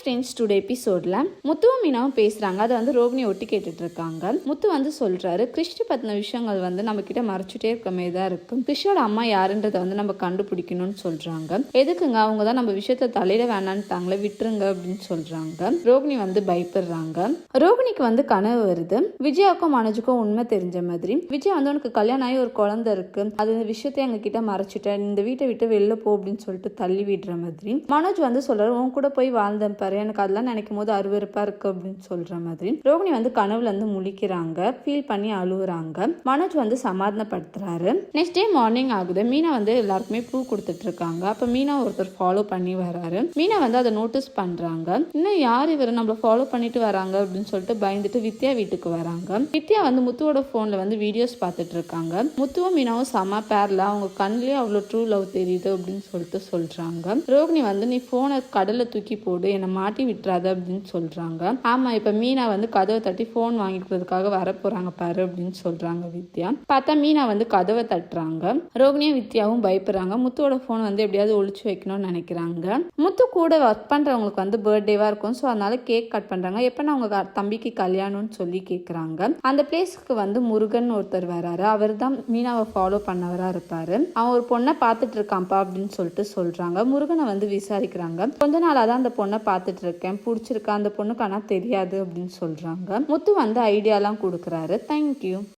Friends today எபிசோட்ல முத்துவும் மீனாவும் பேசுறாங்க. அதை வந்து ரோகிணி ஒட்டி கேட்டுட்டு இருக்காங்க முத்து வந்து சொல்றாரு கிறிஸ்டி பத்தின விஷயங்கள் வந்து நம்ம கிட்ட மறைச்சிட்டே இருக்க மாதிரி தான் இருக்கும். கிறிஷோட அம்மா யாருன்றதை வந்து நம்ம கண்டுபிடிக்கணும்னு சொல்றாங்க. எதுக்குங்க? அவங்க தான் நம்ம விஷயத்த தலையிட வேணான்ட்டாங்களே விட்டுருங்க அப்படின்னு சொல்றாங்க. ரோகிணி வந்து பயப்படுறாங்க. ரோகிணிக்கு வந்து கனவு வருது. விஜயாவுக்கும் மனோஜுக்கும் உண்மை தெரிஞ்ச மாதிரி விஜய் வந்து உனக்கு கல்யாணம் ஆகி ஒரு குழந்தை இருக்கு. அது இந்த விஷயத்தை எங்க கிட்ட மறைச்சிட்டேன் இந்த வீட்டை விட்டு வெளில போ அப்படின்னு சொல்லிட்டு தள்ளி விடுற மாதிரி மனோஜ் வந்து சொல்றாரு உன் கூட போய் வாழ்ந்தேன் பாரு எனக்கு அதெல்லாம் நினைக்கும் போது அருவருப்பா இருக்கு அப்படின்னு சொல்ற மாதிரி. ரோகிணி வந்து கனவுல இருந்து முழிக்கிறாங்க. ஃபீல் பண்ணி அழுகுறாங்க மனோஜ் வந்து சமாதானப்படுத்துறாரு. நெக்ஸ்ட் டே மார்னிங் ஆகுது. மீனா வந்து எல்லாருக்குமே பூ கொடுத்துட்டு இருக்காங்க. அப்ப மீனா ஒருத்தர் ஃபாலோ பண்ணி வராரு. மீனா வந்து அதை நோட்டீஸ் பண்றாங்க. இன்னும் யார் இவர் நம்மள ஃபாலோ பண்ணிட்டு வராங்க அப்படின்னு சொல்லிட்டு பயந்துட்டு வித்யா வீட்டுக்கு வராங்க. வித்யா வந்து முத்துவோட போன்ல வந்து வீடியோஸ் பார்த்துட்டு இருக்காங்க. முத்துவும் மீனாவும் செம பேர்ல அவங்க கண்ணிலே அவ்வளோ ட்ரூ லவ் தெரியுது அப்படின்னு சொல்லிட்டு சொல்றாங்க. ரோகிணி வந்து நீ போனை கடல்ல தூக்கி போடு. என்னை மாட்டி விட்டுறாது அப்படின்னு சொல்கிறாங்க ஆமாம் இப்போ மீனா வந்து கதவை தட்டி ஃபோன் வாங்கிக்கிறதுக்காக வர பாரு அப்படின்னு சொல்கிறாங்க வித்யா. பார்த்தா மீனா வந்து கதவை தட்டுறாங்க. ரோகிணியும் வித்யாவும் பயப்படுறாங்க. முத்துவோட ஃபோன் வந்து எப்படியாவது ஒழிச்சு வைக்கணும்னு நினைக்கிறாங்க. முத்து கூட ஒர்க் பண்ணுறவங்களுக்கு வந்து பர்த்டேவாக இருக்கும். ஸோ அதனால கேக் கட் பண்ணுறாங்க எப்போ நான் அவங்க தம்பிக்கு கல்யாணம்னு சொல்லி கேட்குறாங்க அந்த பிளேஸ்க்கு வந்து முருகன் ஒருத்தர் வராரு. அவர் தான் மீனாவை ஃபாலோ பண்ணவராக இருப்பார். அவன் ஒரு பொண்ணை பார்த்துட்டு இருக்கான்ப்பா அப்படின்னு சொல்லிட்டு சொல்கிறாங்க முருகனை வந்து விசாரிக்கிறாங்க. கொஞ்ச நாளாக தான் அந்த பொண்ணை பார்த்து பார்த்துட்டு இருக்கேன் பிடிச்சிருக்கா அந்த பொண்ணுக்கு ஆனால் தெரியாது அப்படின்னு சொல்றாங்க. முத்து வந்து ஐடியாலாம் கொடுக்குறாரு. தேங்க்யூ